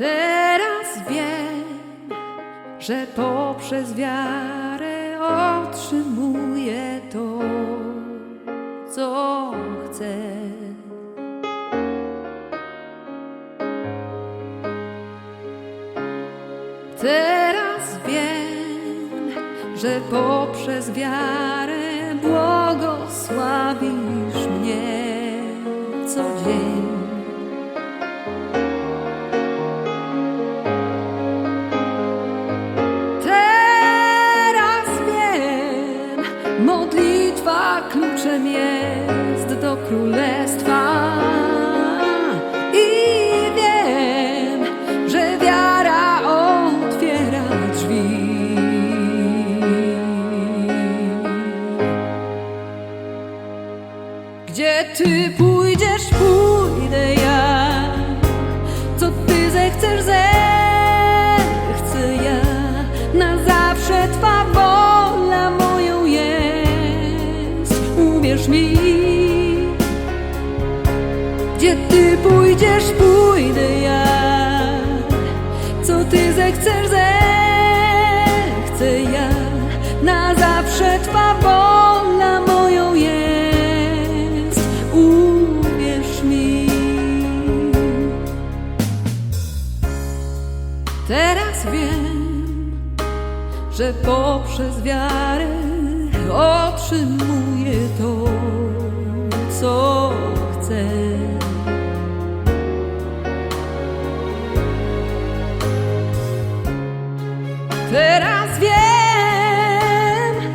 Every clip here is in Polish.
Teraz wiem, że poprzez wiarę otrzymuję to, co chcę. Teraz wiem, że poprzez wiarę błogosławisz mnie co dzień. królestwa. I wiem, że wiara otwiera drzwi. Gdzie ty pójdziesz? Gdzie ty pójdziesz, pójdę ja. Co ty zechcesz, zechcę ja. Na zawsze twa wola moją jest. Uwierz mi. Teraz wiem, że poprzez wiarę otrzymuję to. Teraz wiem,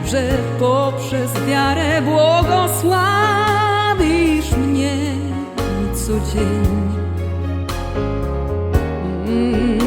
że poprzez wiarę błogosławisz mnie codziennie. Mm.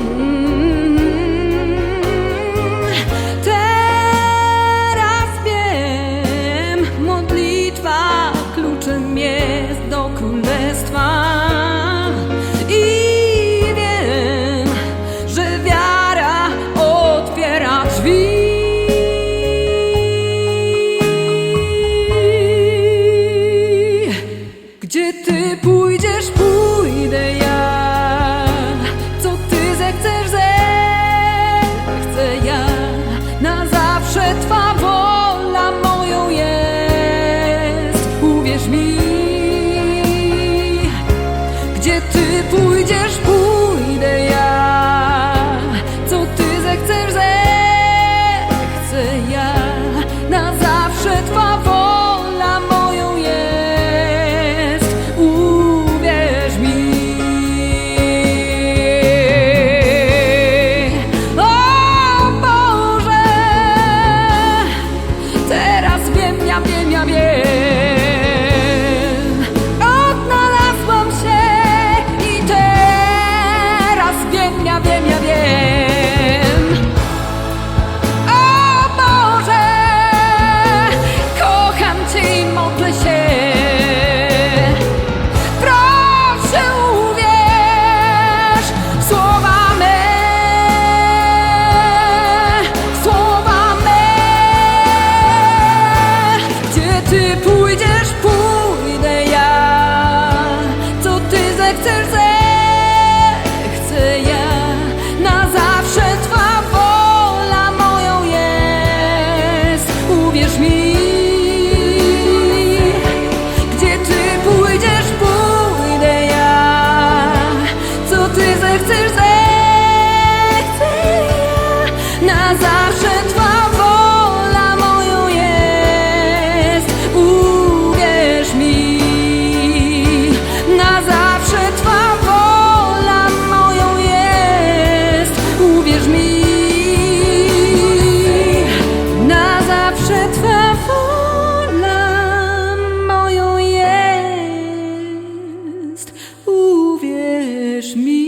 na zawsze Twa wola moją jest. Uwierz mi, na zawsze Twa wola moją jest. Uwierz mi, na zawsze Twa wola moją jest. Uwierz mi.